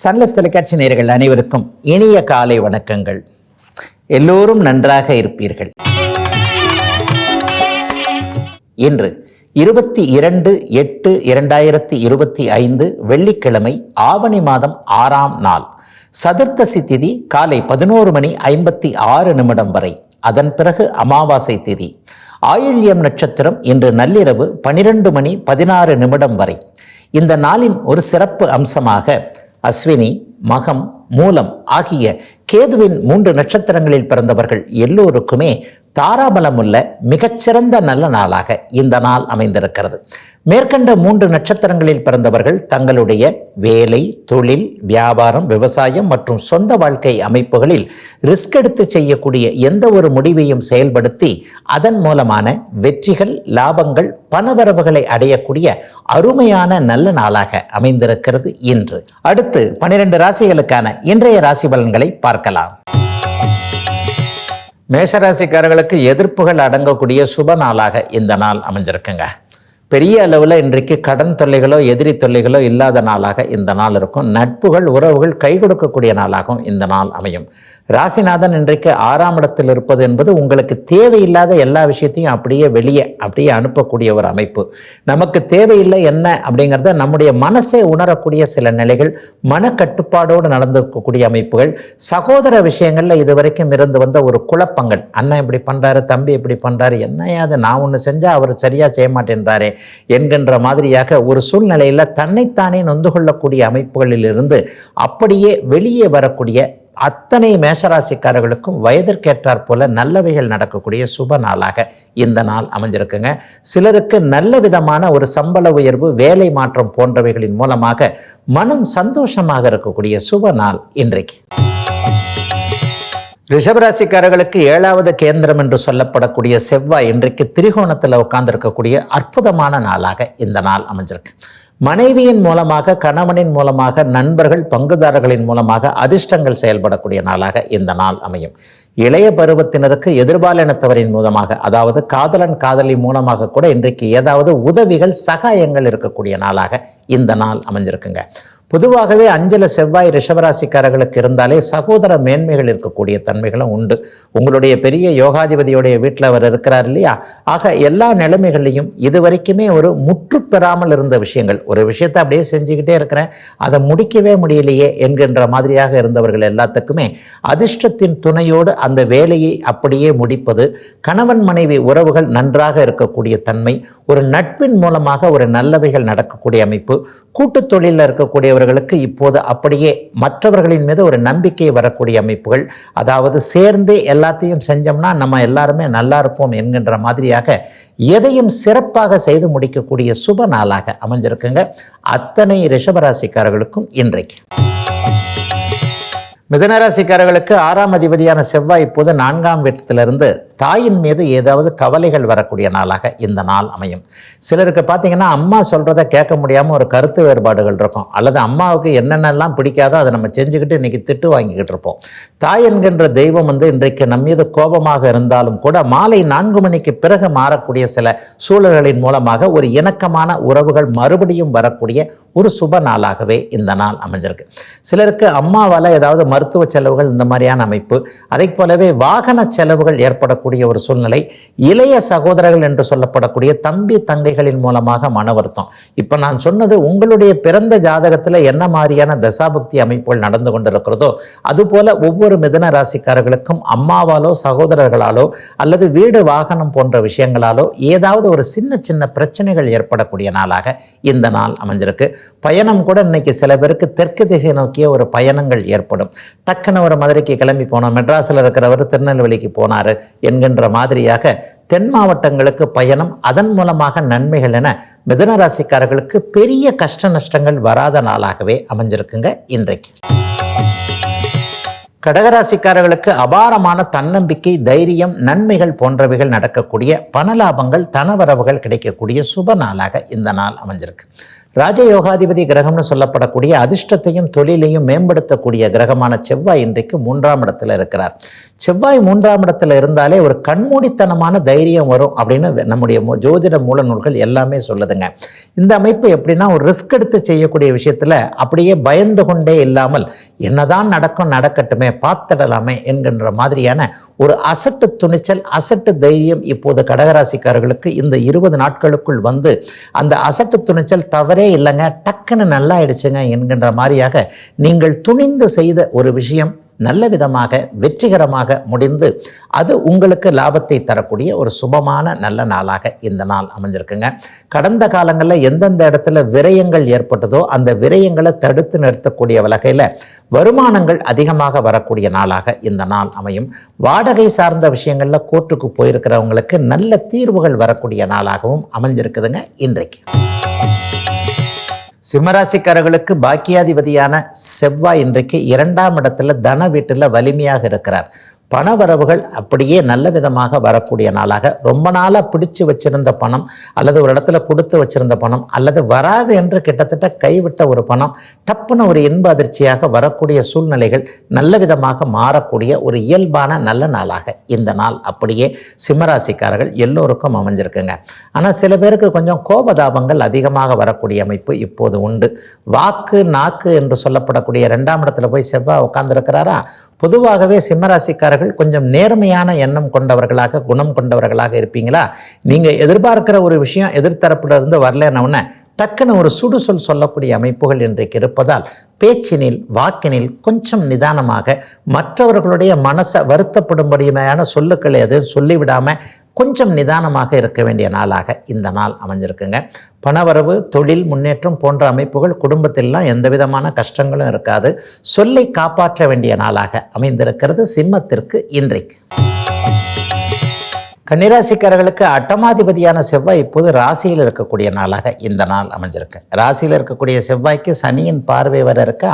Sun Life தொலைக்காட்சி நேர்கள் அனைவருக்கும் இனிய காலை வணக்கங்கள். எல்லோரும் நன்றாக இருப்பீர்கள். இன்று இருபத்தி இரண்டு எட்டு இரண்டாயிரத்தி இருபத்தி ஐந்து வெள்ளிக்கிழமை ஆவணி மாதம் ஆறாம் நாள். சதுர்த்தசி திதி காலை பதினோரு மணி ஐம்பத்தி ஆறு நிமிடம் வரை. அதன் பிறகு அமாவாசை திதி. ஆயுள்யம் நட்சத்திரம் இன்று நள்ளிரவு பனிரெண்டு மணி பதினாறு நிமிடம் வரை. இந்த நாளின் ஒரு சிறப்பு அம்சமாக அஸ்வினி மகம் மூலம் ஆகிய கேதுவின் மூன்று நட்சத்திரங்களில் பிறந்தவர்கள் எல்லோருக்குமே தாராபலமுள்ள மிகச்சிறந்த நல்ல நாளாக இந்த நாள் அமைந்திருக்கிறது. மேற்கண்ட மூன்று நட்சத்திரங்களில் பிறந்தவர்கள் தங்களுடைய வேலை தொழில் வியாபாரம் விவசாயம் மற்றும் சொந்த வாழ்க்கை அமைப்புகளில் ரிஸ்க் எடுத்து செய்யக்கூடிய எந்த ஒரு முடிவையும் செயல்படுத்தி அதன் மூலமான வெற்றிகள் லாபங்கள் பணவரவுகளை அடையக்கூடிய அருமையான நல்ல நாளாக அமைந்திருக்கிறது இன்று. அடுத்து பனிரெண்டு ராசிகளுக்கான இன்றைய ராசி பலன்களை பார்க்கலாம். மேஷராசிக்காரர்களுக்கு எதிர்ப்புகள் அடங்கக்கூடிய சுப நாளாக இந்த நாள் அமைஞ்சிருக்குங்க. பெரிய அளவில் இன்றைக்கு கடன் தொல்லைகளோ எதிரி தொல்லைகளோ இல்லாத நாளாக இந்த நாள் இருக்கும். நட்புகள் உறவுகள் கை கொடுக்கக்கூடிய நாளாகவும் இந்த நாள் அமையும். ராசிநாதன் இன்றைக்கு ஆறாம் இடத்தில் இருப்பது என்பது உங்களுக்கு தேவையில்லாத எல்லா விஷயத்தையும் அப்படியே வெளியே அப்படியே அனுப்பக்கூடிய ஒரு அமைப்பு. நமக்கு தேவையில்லை என்ன அப்படிங்கிறத நம்முடைய மனசை உணரக்கூடிய சில நிலைகள் மனக்கட்டுப்பாடோடு நடந்துக்கக்கூடிய அமைப்புகள் சகோதர விஷயங்களில் இதுவரைக்கும் இருந்து வந்த ஒரு குழப்பங்கள். அண்ணன் இப்படி பண்ணுறாரு தம்பி இப்படி பண்ணுறாரு என்னையாவது நான் ஒன்று செஞ்சால் அவர் சரியாக செய்ய மாட்டேன்றாரே என்கின்ற மாதிரியாக ஒரு சூழ்நிலையில் தன்னைத்தானே நொந்து கொள்ளக்கூடிய அமைப்புகளிலிருந்து அப்படியே வெளியே வரக்கூடிய அத்தனை மேஷராசிக்காரர்களுக்கும் வயதிற்கேற்றாற் போல நல்லவைகள் நடக்கக்கூடிய சுப நாளாக இந்த நாள் அமைஞ்சிருக்குங்க. சிலருக்கு நல்ல விதமான ஒரு சம்பள உயர்வு வேலை மாற்றம் போன்றவைகளின் மூலமாக மனம் சந்தோஷமாக இருக்கக்கூடிய சுப நாள் இன்றைக்கு. ரிஷபராசிக்காரர்களுக்கு ஏழாவது கேந்திரம் என்று சொல்லப்படக்கூடிய செவ்வாய் இன்றைக்கு திரிகோணத்தில் உட்கார்ந்திருக்கக்கூடிய அற்புதமான நாளாக இந்த நாள் அமைஞ்சிருக்கு. மனைவியின் மூலமாக கணவனின் மூலமாக நண்பர்கள் பங்குதாரர்களின் மூலமாக அதிர்ஷ்டங்கள் செயல்படக்கூடிய நாளாக இந்த நாள் அமையும். இளைய பருவத்தினருக்கு எதிர்பாலினத்தவரின் மூலமாக அதாவது காதலன் காதலி மூலமாக கூட இன்றைக்கு ஏதாவது உதவிகள் சகாயங்கள் இருக்கக்கூடிய நாளாக இந்த நாள் அமைஞ்சிருக்குங்க. பொதுவாகவே அஞ்சல செவ்வாய் ரிஷபராசிக்காரர்களுக்கு இருந்தாலே சகோதர மேன்மைகள் இருக்கக்கூடிய தன்மைகளும் உண்டு. உங்களுடைய பெரிய யோகாதிபதியுடைய வீட்டில் அவர் இருக்கிறார் இல்லையா? ஆக எல்லா நிலைமைகள்லையும் இது வரைக்குமே ஒரு முற்று பெறாமல் இருந்த விஷயங்கள். ஒரு விஷயத்தை அப்படியே செஞ்சுக்கிட்டே இருக்கிறேன். அதை முடிக்கவே முடியலையே என்கின்ற மாதிரியாக இருந்தவர்கள் எல்லாத்துக்குமே அதிர்ஷ்டத்தின் துணையோடு அந்த வேலையை அப்படியே முடிப்பது கணவன் மனைவி உறவுகள் நன்றாக இருக்கக்கூடிய தன்மை ஒரு நட்பின் மூலமாக ஒரு நல்லவைகள் நடக்கக்கூடிய அமைப்பு கூட்டுத் தொழிலில் இருக்கக்கூடியவர்களுக்கு இப்போது அப்படியே மற்றவர்களின் மீது ஒரு நம்பிக்கை வரக்கூடிய அமைப்புகள் அதாவது சேர்ந்து எல்லாத்தையும் செஞ்சோம்னா நம்ம எல்லாருமே நல்லா இருப்போம் என்கின்ற மாதிரியாக எதையும் சிறப்பாக செய்து முடிக்கக்கூடிய சுப நாளாக அமைஞ்சிருக்குங்க. அத்தனை ரிஷபராசிக்காரர்களுக்கும் இன்றைக்கு. மிதனராசிக்காரர்களுக்கு ஆறாம் அதிபதியான செவ்வாய் இப்போது நான்காம் வீட்டிலிருந்து தாயின் மீது ஏதாவது கவலைகள் வரக்கூடிய நாளாக இந்த நாள் அமையும். சிலருக்கு பார்த்தீங்கன்னா அம்மா சொல்கிறத கேட்க முடியாமல் ஒரு கருத்து வேறுபாடுகள் இருக்கும். அல்லது அம்மாவுக்கு என்னென்னலாம் பிடிக்காதோ அதை நம்ம செஞ்சுக்கிட்டு இன்றைக்கி திட்டு வாங்கிக்கிட்டு இருப்போம். தாய் என்கின்ற தெய்வம் வந்து இன்றைக்கு நம் மீது கோபமாக இருந்தாலும் கூட மாலை நான்கு மணிக்கு பிறகு மாறக்கூடிய சில சூழல்களின் மூலமாக ஒரு இணக்கமான உறவுகள் மறுபடியும் வரக்கூடிய ஒரு சுப நாளாகவே இந்த நாள் அமைஞ்சிருக்கு. சிலருக்கு அம்மாவால் ஏதாவது மருத்துவ செலவுகள் இந்த மாதிரியான அமைப்பு அதை போலவே வாகன செலவுகள் ஏற்படக்கூடிய ஒரு சூழ்நிலை. இளைய சகோதரர்கள் என்று சொல்லப்படக்கூடிய தம்பி தங்கைகளின் மூலமாக மன வருத்தம். இப்போ நான் சொன்னது உங்களுடைய பிறந்த ஜாதகத்தில் என்ன மாதிரியான தசாபக்தி அமைப்புகள் நடந்து கொண்டிருக்கிறதோ அதுபோல ஒவ்வொரு மிதன ராசிக்காரர்களுக்கும் அம்மாவாலோ சகோதரர்களாலோ அல்லது வீடு வாகனம் போன்ற விஷயங்களாலோ ஏதாவது ஒரு சின்ன சின்ன பிரச்சனைகள் ஏற்படக்கூடிய நாளாக இந்த நாள் அமைஞ்சிருக்கு. பயணம் கூட இன்னைக்கு சில பேருக்கு தெற்கு திசை நோக்கிய ஒரு பயணங்கள் ஏற்படும். டக்குன்னு ஒரு மதுரைக்கு கிளம்பி போனோம். மெட்ராஸில் இருக்கிறவர் திருநெல்வேலிக்கு போனார். என்கின்ற மாதிரியாக தென் மாவட்டங்களுக்கு பயணம் அதன் மூலமாக நன்மைகள் என மிதன ராசிக்காரர்களுக்கு பெரிய கஷ்ட நஷ்டங்கள் வராத நாளாகவே அமைஞ்சிருக்குங்க இன்றைக்கு. கடகராசிக்காரர்களுக்கு அபாரமான தன்னம்பிக்கை தைரியம் நன்மைகள் போன்றவைகள் நடக்கக்கூடிய பணலாபங்கள் தனவரவுகள் கிடைக்கக்கூடிய சுப நாளாக இந்த நாள் அமைஞ்சிருக்கு. ராஜயோகாதிபதி கிரகம்னு சொல்லப்படக்கூடிய அதிர்ஷ்டத்தையும் தொழிலையும் மேம்படுத்தக்கூடிய கிரகமான செவ்வாய் இன்றைக்கு மூன்றாம் இடத்துல இருக்கிறார். செவ்வாய் மூன்றாம் இடத்துல இருந்தாலே ஒரு கண்மூடித்தனமான தைரியம் வரும் அப்படின்னு நம்முடைய மு- ஜோதிட மூல நூல்கள் எல்லாமே சொல்லுதுங்க. இந்த அமைப்பு எப்படின்னா ஒரு ரிஸ்க் எடுத்து செய்யக்கூடிய விஷயத்தில் அப்படியே பயந்து கொண்டே இல்லாமல் என்னதான் நடக்கும் நடக்கட்டுமே பார்த்துடலாமே என்கின்ற மாதிரியான ஒரு அசட்டு துணிச்சல் அசட்டு தைரியம் இப்போது கடகராசிக்காரர்களுக்கு இந்த இருபது நாட்களுக்குள் வந்து அந்த அசட்டு துணிச்சல் தவறே இல்லைங்க டக்குன்னு நல்லா ஆயிடுச்சுங்க என்கின்ற மாதிரியாக நீங்கள் துணிந்து செய்த ஒரு விஷயம் நல்ல விதமாக வெற்றிகரமாக முடிந்து அது உங்களுக்கு லாபத்தை தரக்கூடிய ஒரு சுபமான நல்ல நாளாக இந்த நாள் அமைஞ்சிருக்குங்க. கடந்த காலங்களில் எந்தெந்த இடத்துல விரயங்கள் ஏற்பட்டதோ அந்த விரயங்களை தடுத்து நிறுத்தக்கூடிய வகையில் வருமானங்கள் அதிகமாக வரக்கூடிய நாளாக இந்த நாள் அமையும். வாடகை சார்ந்த விஷயங்களில் கோர்ட்டுக்கு போயிருக்கிறவங்களுக்கு நல்ல தீர்வுகள் வரக்கூடிய நாளாகவும் அமைஞ்சிருக்குதுங்க இன்றைக்கு. சிம்மராசிக்காரர்களுக்கு பாக்கியாதிபதியான செவ்வாய் இன்றைக்கு இரண்டாம் இடத்துல தன வீட்டில் வலிமையாக இருக்கிறார். பண வரவுகள் அப்படியே நல்ல விதமாக வரக்கூடிய நாளாக. ரொம்ப நாளாக பிடிச்சு வச்சிருந்த பணம் அல்லது ஒரு இடத்துல கொடுத்து வச்சிருந்த பணம் அல்லது வராது என்று கிட்டத்தட்ட கைவிட்ட ஒரு பணம் டப்புன்னு ஒரு இன்ப அதிர்ச்சியாக வரக்கூடிய சூழ்நிலைகள் நல்ல விதமாக மாறக்கூடிய ஒரு இயல்பான நல்ல நாளாக இந்த நாள் அப்படியே சிம்மராசிக்காரர்கள் எல்லோருக்கும் அமைஞ்சிருக்குங்க. ஆனால் சில பேருக்கு கொஞ்சம் கோபதாபங்கள் அதிகமாக வரக்கூடிய அமைப்பு இப்போது உண்டு. வாக்கு நாக்கு என்று சொல்லப்படக்கூடிய ரெண்டாம் இடத்துல போய் செவ்வாய் உட்கார்ந்துருக்கிறாரா? பொதுவாகவே சிம்மராசிக்காரர்கள் கொஞ்சம் நேர்மையான எண்ணம் கொண்டவர்களாக குணம் கொண்டவர்களாக இருப்பீங்களா? நீங்கள் எதிர்பார்க்கிற ஒரு விஷயம் எதிர்த்தரப்புல இருந்து வரலன்னொன்னே டக்குன்னு ஒரு சுடுசொல் சொல்லக்கூடிய அமைப்புகள் இன்றைக்கு இருப்பதால் பேச்சினில் வாக்கினில் கொஞ்சம் நிதானமாக மற்றவர்களுடைய மனசை வருத்தப்படும்படியான சொல்லுக்களை எதுவும் சொல்லிவிடாமல் கொஞ்சம் நிதானமாக இருக்க வேண்டிய நாளாக இந்த நாள் அமைஞ்சிருக்குங்க. பணவரவு தொழில் முன்னேற்றம் போன்ற அமைப்புகள் குடும்பத்திலாம் எந்த விதமான கஷ்டங்களும் இருக்காது. சொல்லை காப்பாற்ற வேண்டிய நாளாக அமைந்திருக்கிறது சிம்மத்திற்கு இன்றைக்கு. கன்னிராசிக்காரர்களுக்கு அட்டமாதிபதியான செவ்வாய் இப்போது ராசியில் இருக்கக்கூடிய நாளாக இந்த நாள் அமைஞ்சிருக்கு. ராசியில் இருக்கக்கூடிய செவ்வாய்க்கு சனியின் பார்வை வர இருக்கா?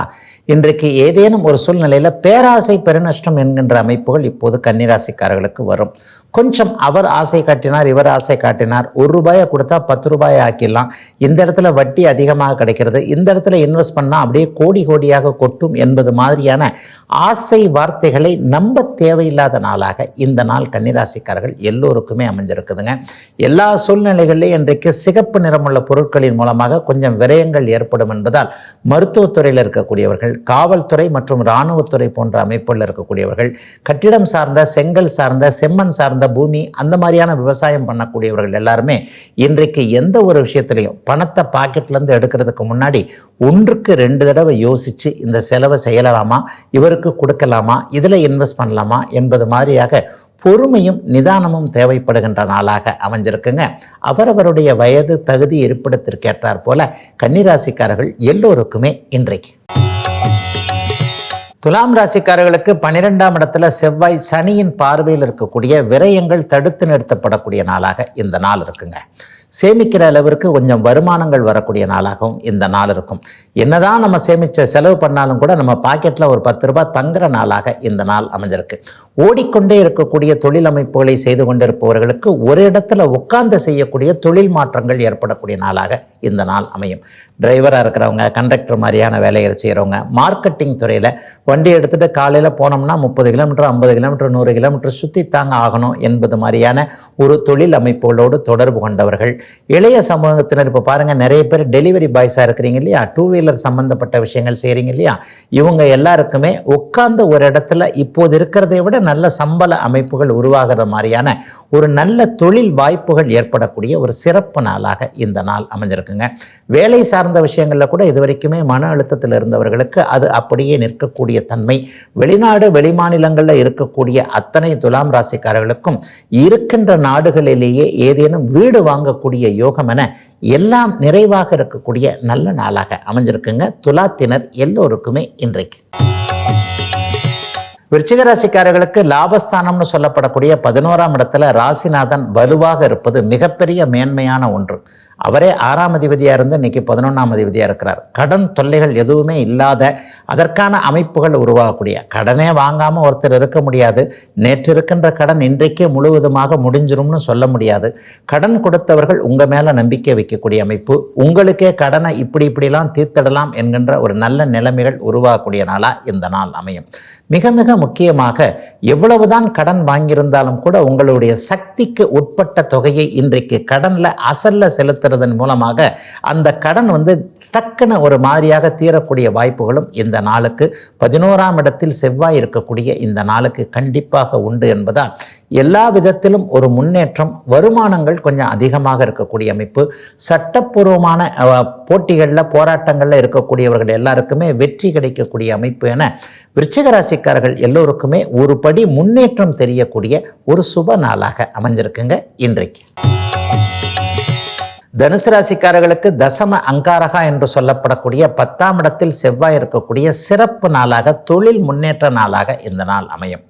இன்றைக்கு ஏதேனும் ஒரு சூழ்நிலையில் பேராசை பெருநஷ்டம் என்கின்ற அமைப்புகள் இப்போது கன்னிராசிக்காரர்களுக்கு வரும். கொஞ்சம் அவர் ஆசை காட்டினார் இவர் ஆசை காட்டினார். ஒரு ரூபாயை கொடுத்தா பத்து ரூபாயை ஆக்கிடலாம். இந்த இடத்துல வட்டி அதிகமாக கிடைக்கிறது. இந்த இடத்துல இன்வெஸ்ட் பண்ணால் அப்படியே கோடி கோடியாக கொட்டும் என்பது மாதிரியான ஆசை வார்த்தைகளை நம்ப தேவையில்லாத நாளாக இந்த நாள் கன்னிராசிக்காரர்கள் எல்லோருக்குமே அமைஞ்சிருக்குதுங்க. எல்லா சூழ்நிலைகளிலும் இன்றைக்கு சிகப்பு நிறமுள்ள பொருட்களின் மூலமாக கொஞ்சம் விரயங்கள் ஏற்படும் என்பதால் மருத்துவத்துறையில் இருக்கக்கூடியவர்கள் காவல்துறை மற்றும் இராணுவத்துறை போன்ற அமைப்புகளில் இருக்கக்கூடியவர்கள் கட்டிடம் சார்ந்த செங்கல் சார்ந்த செம்மண் சார்ந்த பூமி அந்த மாதிரியான விவசாயம் பண்ணக்கூடியவர்கள் எல்லாருமே இன்றைக்கு எந்த ஒரு விஷயத்திலையும் பணத்தை பாக்கெட்லேருந்து எடுக்கிறதுக்கு முன்னாடி ஒன்றுக்கு ரெண்டு தடவை யோசித்து இந்த செலவை செய்யலாமா இவருக்கு கொடுக்கலாமா இதில் இன்வெஸ்ட் பண்ணலாமா என்பது மாதிரியாக பொறுமையும் நிதானமும் தேவைப்படுகின்ற நாளாக அமைஞ்சிருக்குங்க. அவரவருடைய வயது தகுதி இருப்பிடத்திற்கேற்றார் போல கன்னிராசிக்காரர்கள் எல்லோருக்குமே இன்றைக்கு. துலாம் ராசிக்காரர்களுக்கு பன்னிரெண்டாம் இடத்துல செவ்வாய் சனியின் பார்வையில் இருக்கக்கூடிய விரயங்கள் தடுத்து நிறுத்தப்படக்கூடிய நாளாக இந்த நாள் இருக்குங்க. சேமிக்கிற அளவிற்கு கொஞ்சம் வருமானங்கள் வரக்கூடிய நாளாகவும் இந்த நாள் இருக்கும். என்னதான் நம்ம சேமிச்ச செலவு பண்ணாலும் கூட நம்ம பாக்கெட்டில் ஒரு பத்து ரூபாய் தங்குற நாளாக இந்த நாள் அமைஞ்சிருக்கு. ஓடிக்கொண்டே இருக்கக்கூடிய தொழில் அமைப்புகளை செய்து கொண்டிருப்பவர்களுக்கு ஒரு இடத்துல உட்கார்ந்து செய்யக்கூடிய தொழில் மாற்றங்கள் ஏற்படக்கூடிய நாளாக இந்த நாள் அமையும். டிரைவராக இருக்கிறவங்க கண்டக்டர் மாதிரியான வேலைகள் செய்கிறவங்க மார்க்கெட்டிங் துறையில் வண்டி எடுத்துகிட்டு காலையில் போனோம்னா முப்பது கிலோமீட்டர் ஐம்பது கிலோமீட்டர் நூறு கிலோமீட்டர் சுற்றி தாங்க ஆகணும் என்பது மாதிரியான ஒரு தொழில் அமைப்புகளோடு தொடர்பு கொண்டவர்கள் இளைய சமூகத்தினர் இப்போ பாருங்கள் நிறைய பேர் டெலிவரி பாய்ஸாக இருக்கிறீங்க இல்லையா? டூ வீலர் சம்மந்தப்பட்ட விஷயங்கள் செய்கிறீங்க இல்லையா? இவங்க எல்லாருக்குமே உட்கார்ந்து ஒரு இடத்துல இப்போது இருக்கிறதை விட நல்ல சம்பள அமைப்புகள் உருவாகிற மாதிரியான ஒரு நல்ல தொழில் வாய்ப்புகள் ஏற்படக்கூடிய ஒரு சிறப்பு நாளாக இந்த நாள் அமைஞ்சிருக்குங்க. வேலை சார்ந்த விஷயங்களில் கூட இது வரைக்குமே மன அழுத்தத்தில் இருந்தவர்களுக்கு அது அப்படியே நிற்கக்கூடிய தன்மை. வெளிநாடு வெளிமாநிலங்களில் இருக்கக்கூடிய அத்தனை துலாம் ராசிக்காரர்களுக்கும் இருக்கின்ற நாடுகளிலேயே ஏதேனும் வீடு வாங்கக்கூடிய யோகம் என எல்லாம் நிறைவாக இருக்கக்கூடிய நல்ல நாளாக அமைஞ்சிருக்குங்க. துலாத்தினர் எல்லோருக்குமே இன்றைக்கு. விருச்சிகராசிக்காரர்களுக்கு லாபஸ்தானம்னு சொல்லப்படக்கூடிய பதினோராம் இடத்துல ராசிநாதன் வலுவாக இருப்பது மிகப்பெரிய மேன்மையான ஒன்று. அவரே ஆறாம் அதிபதியாக இருந்து இன்னைக்கு பதினொன்றாம் அதிபதியாக இருக்கிறார். கடன் தொல்லைகள் எதுவுமே இல்லாத அதற்கான அமைப்புகள் உருவாகக்கூடிய. கடனே வாங்காமல் ஒருத்தர் இருக்க முடியாது. நேற்று இருக்கின்ற கடன் இன்றைக்கே முழுவதுமாக முடிஞ்சிரும்னு சொல்ல முடியாது. கடன் கொடுத்தவர்கள் உங்கள் மேலே நம்பிக்கை வைக்கக்கூடிய அமைப்பு. உங்களுக்கே கடனை இப்படி இப்படிலாம் தீர்த்திடலாம் என்கின்ற ஒரு நல்ல நிலைமைகள் உருவாகக்கூடிய நாளாக இந்த நாள் அமையும். மிக மிக முக்கியமாக எவ்வளவுதான் கடன் வாங்கியிருந்தாலும் கூட உங்களுடைய சக்திக்கு உட்பட்ட தொகையை இன்றைக்கு கடனில் அசலில் செலுத்துறதன் மூலமாக அந்த கடன் வந்து டக்குன்னு ஒரு மாதிரியாக தீரக்கூடிய வாய்ப்புகளும் இந்த நாளுக்கு பதினோராம் இடத்தில் செவ்வாய் இருக்கக்கூடிய இந்த நாளுக்கு கண்டிப்பாக உண்டு என்பதால் எல்லா விதத்திலும் ஒரு முன்னேற்றம் வருமானங்கள் கொஞ்சம் அதிகமாக இருக்கக்கூடிய அமைப்பு. சட்டப்பூர்வமான போட்டிகளில் போராட்டங்களில் இருக்கக்கூடியவர்கள் எல்லாருக்குமே வெற்றி கிடைக்கக்கூடிய அமைப்பு என விருச்சிக ராசிக்காரர்கள் எல்லோருக்குமே ஒரு படி முன்னேற்றம் தெரியக்கூடிய ஒரு சுப நாளாக அமைஞ்சிருக்குங்க இன்றைக்கு. தனுசு ராசிக்காரர்களுக்கு தசம அங்காரகா என்று சொல்லப்படக்கூடிய பத்தாம் இடத்தில் செவ்வாய் இருக்கக்கூடிய சிறப்பு நாளாக தொழில் முன்னேற்ற நாளாக இந்த நாள் அமையும்.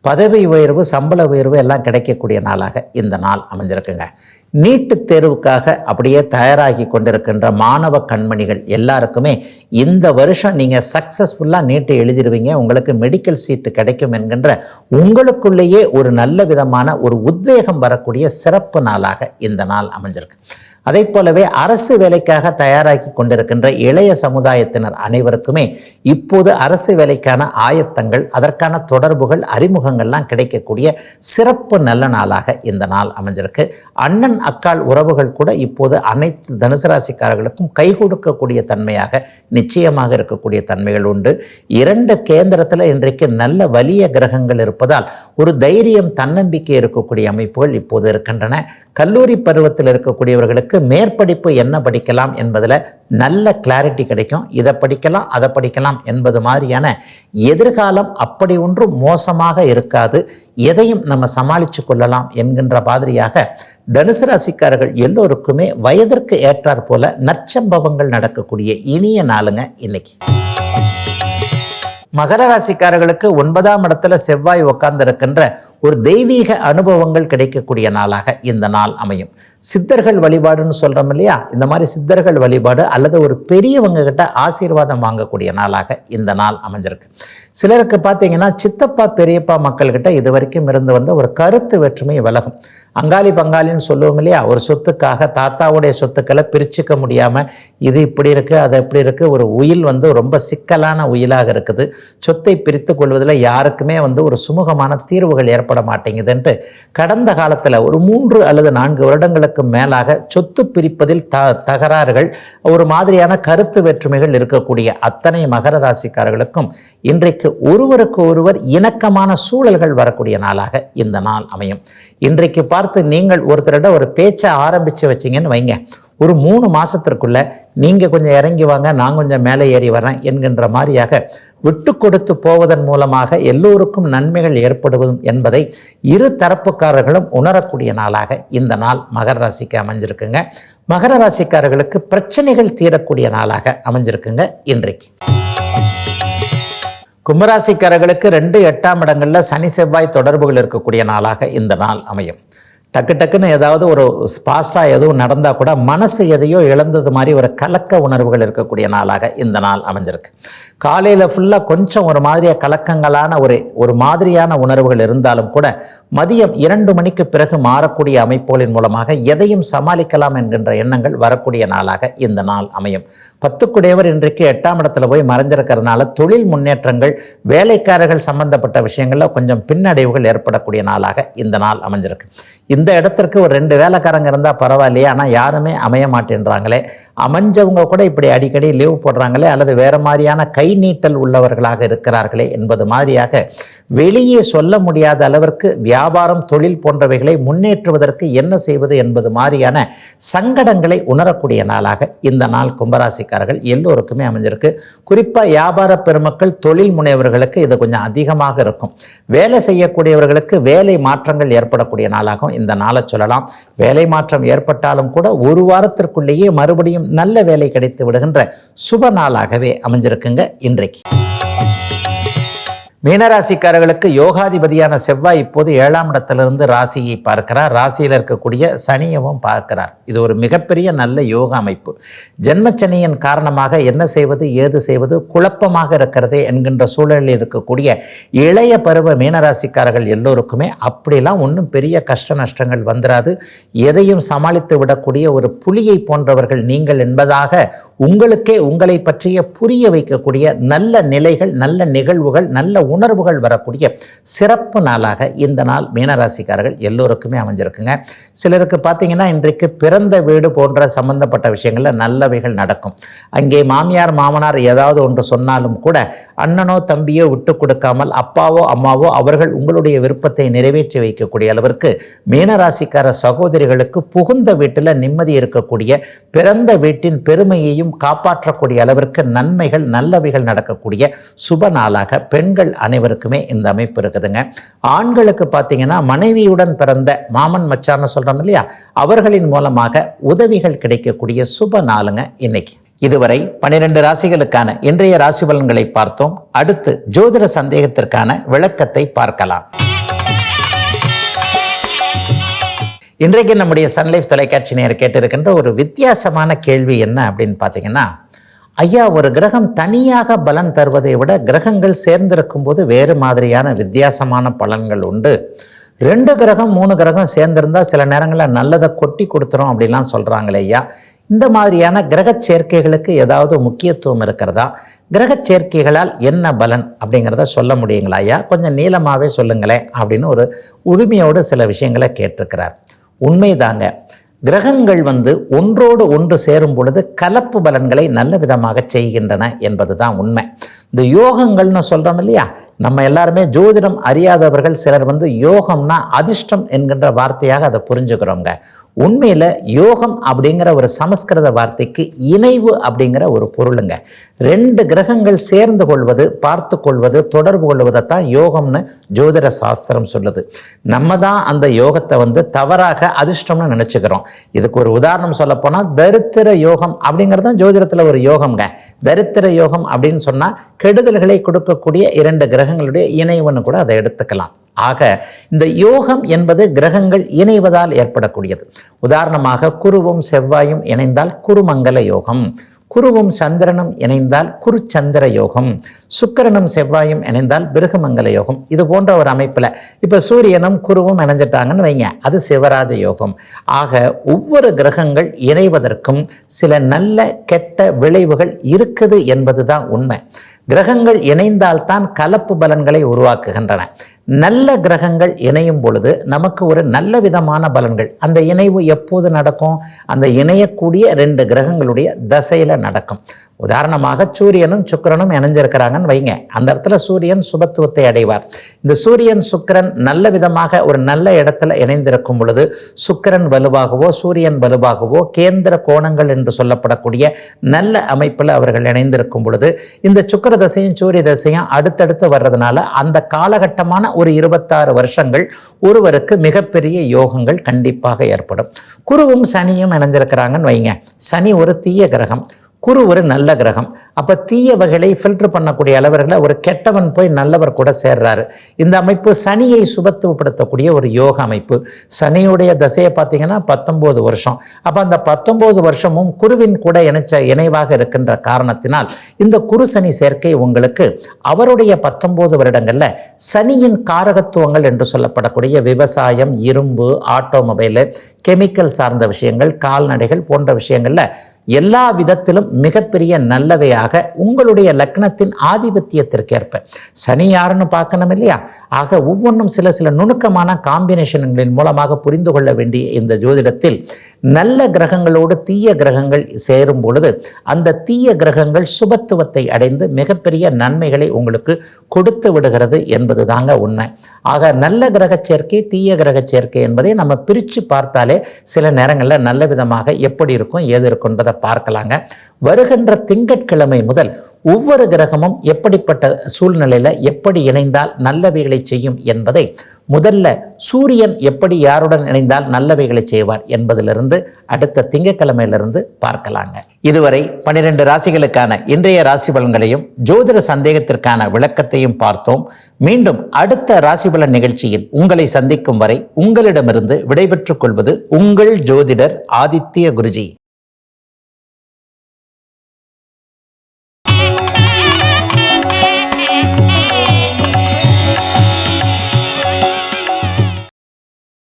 பதவி உயர்வு சம்பள உயர்வு எல்லாம் கிடைக்கக்கூடிய நாளாக இந்த நாள் அமைஞ்சிருக்குங்க. நீட்டுத் தேர்வுக்காக அப்படியே தயாராகி கொண்டிருக்கின்ற மாணவ கண்மணிகள் எல்லாருக்குமே இந்த வருஷம் நீங்கள் சக்ஸஸ்ஃபுல்லாக நீட்டை எழுதிடுவீங்க உங்களுக்கு மெடிக்கல் சீட்டு கிடைக்கும் என்கின்ற உங்களுக்குள்ளேயே ஒரு நல்ல விதமான ஒரு உத்வேகம் வரக்கூடிய சிறப்பு நாளாக இந்த நாள் அமைஞ்சிருக்கு. அதை போலவே அரசு வேலைக்காக தயாராகி கொண்டிருக்கின்ற இளைய சமுதாயத்தினர் அனைவருக்குமே இப்போது அரசு வேலைக்கான ஆயத்தங்கள் அதற்கான தொடர்புகள் அறிமுகங்கள்லாம் கிடைக்கக்கூடிய சிறப்பு நல்ல நாளாக இந்த நாள் அமைஞ்சிருக்கு. அண்ணன் அக்காள் உறவுகள் கூட இப்போது அனைத்து தனுசு ராசிக்காரர்களுக்கும் கை கொடுக்கக்கூடிய தன்மையாக நிச்சயமாக இருக்கக்கூடிய தன்மைகள் உண்டு. இரண்டு கேந்திரத்தில் இன்றைக்கு நல்ல வலிய கிரகங்கள் இருப்பதால் ஒரு தைரியம் தன்னம்பிக்கை இருக்கக்கூடிய அமைப்புகள் இப்போது இருக்கின்றன. கல்லூரி பருவத்தில் இருக்கக்கூடியவர்களுக்கு மேற்படிப்பு என்ன படிக்கலாம் என்பதில் நல்ல கிளாரிட்டி கிடைக்கும். இதை படிக்கலாம் அதை படிக்கலாம் என்பது மாதிரியான எதிர்காலம் அப்படி ஒன்றும் மோசமாக இருக்காது. எதையும் நம்ம சமாளித்து கொள்ளலாம் என்கின்ற மாதிரியாக தனுசு ராசிக்காரர்கள் எல்லோருக்குமே வயதிற்கு ஏற்றாற் போல நற்சம்பவங்கள் நடக்கக்கூடிய இனிய நாளுங்க இன்னைக்கு. மகர ராசிக்காரர்களுக்கு ஒன்பதாம் இடத்துல செவ்வாய் உட்கார்ந்திருக்கின்ற ஒரு தெய்வீக அனுபவங்கள் கிடைக்கக்கூடிய நாளாக இந்த நாள் அமையும். சித்தர்கள் வழிபாடுன்னு சொல்கிறோம் இல்லையா? இந்த மாதிரி சித்தர்கள் வழிபாடு அல்லது ஒரு பெரியவங்க கிட்ட ஆசீர்வாதம் வாங்கக்கூடிய நாளாக இந்த நாள் அமைஞ்சிருக்கு. சிலருக்கு பார்த்தீங்கன்னா சித்தப்பா பெரியப்பா மக்கள்கிட்ட இது வரைக்கும் இருந்து வந்த ஒரு கருத்து வேற்றுமை விலகும். அங்காளி பங்காளின்னு சொல்லுவோம் இல்லையா? ஒரு சொத்துக்காக தாத்தாவுடைய சொத்துக்களை பிரிச்சுக்க முடியாமல் இது இப்படி இருக்குது அது இப்படி இருக்குது ஒரு உயில் வந்து ரொம்ப சிக்கலான உயிலாக இருக்குது. சொத்தை பிரித்து கொள்வதில் யாருக்குமே வந்து ஒரு சுமூகமான தீர்வுகள் ஏற்பட மாட்டேங்குதுன்ட்டு கடந்த காலத்தில் ஒரு மூன்று அல்லது நான்கு வருடங்களுக்கு மேலாக சொத்து பிரிப்பதில் த தகராறுகள் ஒரு மாதிரியான கருத்து வேற்றுமைகள் இருக்கக்கூடிய அத்தனை மகர ராசிக்காரர்களுக்கும் இன்றைக்கு ஒருவருக்கு ஒருவர் இணக்கமான சூழல்கள் வரக்கூடிய நாளாக இந்த நாள் அமையும். இன்றைக்கு பார்த்து நீங்கள் ஒருத்தரிடம் ஒரு பேச்சை ஆரம்பித்து வச்சீங்கன்னு வைங்க. ஒரு மூணு மாசத்திற்குள்ள நீங்கள் கொஞ்சம் இறங்கி வாங்க நான் கொஞ்சம் மேலே ஏறி வரேன் என்கின்ற மாதிரியாக விட்டு கொடுத்து போவதன் மூலமாக எல்லோருக்கும் நன்மைகள் ஏற்படுவதும் என்பதை இரு தரப்புக்காரர்களும் உணரக்கூடிய நாளாக இந்த நாள் மகர ராசிக்கு அமைஞ்சிருக்குங்க. மகர ராசிக்காரர்களுக்கு பிரச்சனைகள் தீரக்கூடிய நாளாக அமைஞ்சிருக்குங்க இன்றைக்கு. கும்பராசிக்காரர்களுக்கு ரெண்டு எட்டாம் இடங்களில் சனி செவ்வாய் தொடர்புகள் இருக்கக்கூடிய நாளாக இந்த நாள் அமையும். டக்கு டக்குன்னு ஏதாவது ஒரு ஃபாஸ்ட்டாக எதுவும் நடந்தால் கூட மனசு எதையோ இழந்தது மாதிரி ஒரு கலக்க உணர்வுகள் இருக்கக்கூடிய நாளாக இந்த நாள் அமைஞ்சிருக்கு. காலையில் ஃபுல்லாக கொஞ்சம் ஒரு மாதிரியாக கலக்கங்களான ஒரு ஒரு மாதிரியான உணர்வுகள் இருந்தாலும் கூட மதியம் இரண்டு மணிக்கு பிறகு மாறக்கூடிய அமைப்புகளின் மூலமாக எதையும் சமாளிக்கலாம் என்கின்ற எண்ணங்கள் வரக்கூடிய நாளாக இந்த நாள் அமையும். பத்துக்குடையவர் இன்றைக்கு எட்டாம் இடத்துல போய் மறைஞ்சிருக்கிறதுனால தொழில் முன்னேற்றங்கள் வேலைக்காரர்கள் சம்பந்தப்பட்ட விஷயங்களில் கொஞ்சம் பின்னடைவுகள் ஏற்படக்கூடிய நாளாக இந்த நாள் அமைஞ்சிருக்கு. இந்த இடத்திற்கு ஒரு ரெண்டு வேலைக்காரங்க இருந்தால் பரவாயில்லையே ஆனால் யாருமே அமைய மாட்டேன்றாங்களே. அமைஞ்சவங்க கூட இப்படி அடிக்கடி லீவ் போடுறாங்களே அல்லது வேறு மாதிரியான கை நீட்டல் உள்ளவர்களாக இருக்கிறார்களே என்பது மாதிரியாக வெளியே சொல்ல முடியாத அளவிற்கு வியாபாரம் தொழில் போன்றவைகளை முன்னேற்றுவதற்கு என்ன செய்வது என்பது மாதிரியான சங்கடங்களை உணரக்கூடிய நாளாக இந்த நாள் கும்பராசிக்காரர்கள் எல்லோருக்குமே அமைஞ்சிருக்கு. குறிப்பாக வியாபார பெருமக்கள் தொழில் முனைவர்களுக்கு இது கொஞ்சம் அதிகமாக இருக்கும். வேலை செய்யக்கூடியவர்களுக்கு வேலை மாற்றங்கள் ஏற்படக்கூடிய நாளாகவும் இந்த நாளை சொல்லலாம். வேலை மாற்றம் ஏற்பட்டாலும் கூட ஒரு வாரத்திற்குள்ளேயே மறுபடியும் நல்ல வேலை கிடைத்து விடுகின்ற சுப நாளாகவே அமைஞ்சிருக்குங்க. இன்றைக்கு. மீனராசிக்காரர்களுக்கு யோகாதிபதியான செவ்வாய் இப்போது ஏழாம் இடத்திலிருந்து ராசியை பார்க்கிறார். ராசியில் இருக்கக்கூடிய சனியவும் பார்க்கிறார். இது ஒரு மிகப்பெரிய நல்ல யோக அமைப்பு. ஜென்மச்சனியின் காரணமாக என்ன செய்வது ஏது செய்வது குழப்பமாக இருக்கிறதே என்கின்ற சூழலில் இருக்கக்கூடிய இளைய பருவ மீனராசிக்காரர்கள் எல்லோருக்குமே அப்படிலாம் ஒன்றும் பெரிய கஷ்ட நஷ்டங்கள் வந்துடாது எதையும் சமாளித்து விடக்கூடிய ஒரு புலியை போன்றவர்கள் நீங்கள் என்பதாக உங்களுக்கே உங்களை பற்றிய புரிய வைக்கக்கூடிய நல்ல நிலைகள் நல்ல நிகழ்வுகள் நல்ல உணர்வுகள் வரக்கூடிய சிறப்பு நாளாக இந்த நாள் மீனராசிக்காரர்கள் எல்லோருக்குமே அமைஞ்சிருக்குங்க. சிலருக்கு பார்த்தீங்கன்னா இன்றைக்கு பிறந்த வீடு போன்ற சம்பந்தப்பட்ட விஷயங்களில் நல்லவைகள் நடக்கும். அங்கே மாமியார் மாமனார் ஏதாவது ஒன்று சொன்னாலும் கூட அண்ணனோ தம்பியோ விட்டு கொடுக்காமல் அப்பாவோ அம்மாவோ அவர்கள் உங்களுடைய விருப்பத்தை நிறைவேற்றி வைக்கக்கூடிய அளவிற்கு மீனராசிக்கார சகோதரிகளுக்கு புகுந்த வீட்டில் நிம்மதி இருக்கக்கூடிய பிறந்த வீட்டின் பெருமையையும் காப்பாற்றக்கூடிய அளவிற்கு நன்மைகள் நல்லவைகள் நடக்கக்கூடிய சுப நாளாக பெண்கள் அனைவருக்குமே இந்த அமைப்பு இருக்குதுங்க. ஆண்களுக்கு பார்த்தீங்கன்னா மனைவியுடன் பிறந்த மாமன் மச்சான்னு சொல்கிறோம் இல்லையா? அவர்களின் மூலமாக உதவிகள் கிடைக்கக்கூடிய சுப நாளுங்க இன்னைக்கு. இதுவரை பனிரெண்டு ராசிகளுக்கான இன்றைய ராசி பலன்களை பார்த்தோம். அடுத்து ஜோதிட சந்தேகத்திற்கான விளக்கத்தை பார்க்கலாம். இன்றைக்கு நம்முடைய சன்லைஃப் தொலைக்காட்சி நேர் கேட்டிருக்கின்ற ஒரு வித்தியாசமான கேள்வி என்ன அப்படின்னு பார்த்தீங்கன்னா ஐயா ஒரு கிரகம் தனியாக பலன் தருவதை விட கிரகங்கள் சேர்ந்திருக்கும் போது வேறு மாதிரியான வித்தியாசமான பலன்கள் உண்டு. ரெண்டு கிரகம் மூணு கிரகம் சேர்ந்திருந்தால் சில நேரங்களில் நல்லதை கொட்டி கொடுத்துரும் அப்படிலாம் சொல்கிறாங்களே ஐயா. இந்த மாதிரியான கிரக சேர்க்கைகளுக்கு ஏதாவது முக்கியத்துவம் இருக்கிறதா? கிரக சேர்க்கைகளால் என்ன பலன் அப்படிங்கிறத சொல்ல முடியுங்களா ஐயா? கொஞ்சம் நீளமாகவே சொல்லுங்களேன் அப்படின்னு ஒரு உரிமையோடு சில விஷயங்களை கேட்டிருக்கிறார். உண்மைதாங்க. கிரகங்கள் வந்து ஒன்றோடு ஒன்று சேரும் பொழுது கலப்பு பலன்களை நல்ல விதமாக செய்கின்றன என்பது தான் உண்மை. இந்த யோகங்கள்னு சொல்கிறோம் இல்லையா? நம்ம எல்லாருமே ஜோதிடம் அறியாதவர்கள் சிலர் வந்து யோகம்னா அதிர்ஷ்டம் என்கின்ற வார்த்தையாக அதை புரிஞ்சுக்கிறோங்க. உண்மையில் யோகம் அப்படிங்கிற ஒரு சமஸ்கிருத வார்த்தைக்கு இணைவு அப்படிங்கிற ஒரு பொருளுங்க. ரெண்டு கிரகங்கள் சேர்ந்து கொள்வது பார்த்து கொள்வது தொடர்பு கொள்வதை தான் யோகம்னு ஜோதிட சாஸ்திரம் சொல்லுது. நம்ம தான் அந்த யோகத்தை வந்து தவறாக அதிர்ஷ்டம்னு நினச்சிக்கிறோம். இதுக்கு ஒரு உதாரணம் சொல்லப்போனால் தரித்திர யோகம் அப்படிங்கிறது தான் ஜோதிடத்தில் ஒரு யோகம்ங்க. தரித்திர யோகம் அப்படின்னு சொன்னால் கெடுதல்களை கொடுக்கக்கூடிய இரண்டு கிரகங்களுடைய இணைவுன்னு கூட அதை எடுத்துக்கலாம். ஆக இந்த யோகம் என்பது கிரகங்கள் இணைவதால் ஏற்படக்கூடியது. உதாரணமாக குருவும் செவ்வாயும் இணைந்தால் குருமங்கல யோகம் குருவும் சந்திரனும் இணைந்தால் குருச்சந்திர யோகம் சுக்கிரனும் செவ்வாயும் இணைந்தால் பிருகமங்கல யோகம். இது போன்ற ஒரு அமைப்பில் இப்போ சூரியனும் குருவும் இணைஞ்சிட்டாங்கன்னு வைங்க அது சிவராஜ யோகம். ஆக ஒவ்வொரு கிரகங்கள் இணைவதற்கும் சில நல்ல கெட்ட விளைவுகள் இருக்குது என்பது தான் உண்மை. கிரகங்கள் இணைந்தால்தான் கலப்பு பலன்களை உருவாக்குகின்றன. நல்ல கிரகங்கள் இணையும் பொழுது நமக்கு ஒரு நல்ல விதமான பலன்கள். அந்த இணைவு எப்போது நடக்கும்? அந்த இணையக்கூடிய ரெண்டு கிரகங்களுடைய தசையில் நடக்கும். உதாரணமாக சூரியனும் சுக்கிரனும் இணைஞ்சிருக்கிறாங்கன்னு வைங்க. அந்த இடத்துல சூரியன் சுபத்துவத்தை அடைவார். இந்த சூரியன் சுக்கிரன் நல்ல விதமாக ஒரு நல்ல இடத்துல இணைந்திருக்கும் பொழுது சுக்கிரன் வலுவாகவோ சூரியன் வலுவாகவோ கேந்திர கோணங்கள் என்று சொல்லப்படக்கூடிய நல்ல அமைப்பில் அவர்கள் இணைந்திருக்கும் பொழுது இந்த சுக்கர தசையும் சூரிய தசையும் அடுத்தடுத்து வர்றதுனால அந்த காலகட்டமான ஒரு இருபத்தாறு வருஷங்கள் ஒருவருக்கு மிகப்பெரிய யோகங்கள் கண்டிப்பாக ஏற்படும். குருவும் சனியும் இணைஞ்சிருக்கிறாங்கன்னு வைங்க. சனி ஒரு தீய கிரகம். குரு ஒரு நல்ல கிரகம். அப்போ தீய வகைகளை ஃபில்டர் பண்ணக்கூடிய அளவர்களை ஒரு கெட்டவன் போய் நல்லவர் கூட சேர்றாரு. இந்த அமைப்பு சனியை சுபத்துவப்படுத்தக்கூடிய ஒரு யோக அமைப்பு. சனியுடைய தசையை பார்த்தீங்கன்னா பத்தொம்போது வருஷம். அப்போ அந்த பத்தொம்போது வருஷமும் குருவின் கூட இணைச்ச இணைவாக இருக்கின்ற காரணத்தினால் இந்த குரு சனி சேர்க்கை உங்களுக்கு அவருடைய பத்தொம்போது வருடங்களில் சனியின் காரகத்துவங்கள் என்று சொல்லப்படக்கூடிய விவசாயம் இரும்பு ஆட்டோமொபைலு கெமிக்கல் சார்ந்த விஷயங்கள் கால்நடைகள் போன்ற விஷயங்களில் எல்லா விதத்திலும் மிகப்பெரிய நல்லவையாக உங்களுடைய லக்னத்தின் ஆதிபத்தியத்திற்கேற்ப. சனி யாருன்னு பார்க்கணும் இல்லையா? ஆக ஒவ்வொன்றும் சில சில நுணுக்கமான காம்பினேஷன்களின் மூலமாக புரிந்து கொள்ள வேண்டிய இந்த ஜோதிடத்தில் நல்ல கிரகங்களோடு தீய கிரகங்கள் சேரும் பொழுது அந்த தீய கிரகங்கள் சுபத்துவத்தை அடைந்து மிகப்பெரிய நன்மைகளை உங்களுக்கு கொடுத்து விடுகிறது என்பது தாங்க உண்மை. ஆக நல்ல கிரக சேர்க்கை தீய கிரக சேர்க்கை என்பதை நம்ம பிரித்து பார்த்தாலே சில நேரங்களில் நல்ல விதமாக எப்படி இருக்கும் ஏது இருக்குன்றதை பார்க்கலாங்க. வருகின்ற திங்கட்கிழமை முதல் ஒவ்வொரு கிரகமும் எப்படிப்பட்ட சூழ்நிலையில் எப்படி இணைந்தால் நல்லவைகளை செய்யும் என்பதை முதல்ல சூரியன் எப்படி யாருடன் இணைந்தால் நல்லவைகளை செய்வார் என்பதிலிருந்து அடுத்த திங்கட்கிழமையிலிருந்து பார்க்கலாங்க. இதுவரை பனிரெண்டு ராசிகளுக்கான இன்றைய ராசி பலன்களையும் ஜோதிட சந்தேகத்திற்கான விளக்கத்தையும் பார்த்தோம். மீண்டும் அடுத்த ராசி பலன் நிகழ்ச்சியில் உங்களை சந்திக்கும் வரை உங்களிடமிருந்து விடைபெற்றுக் கொள்வது உங்கள் ஜோதிடர் ஆதித்ய குருஜி.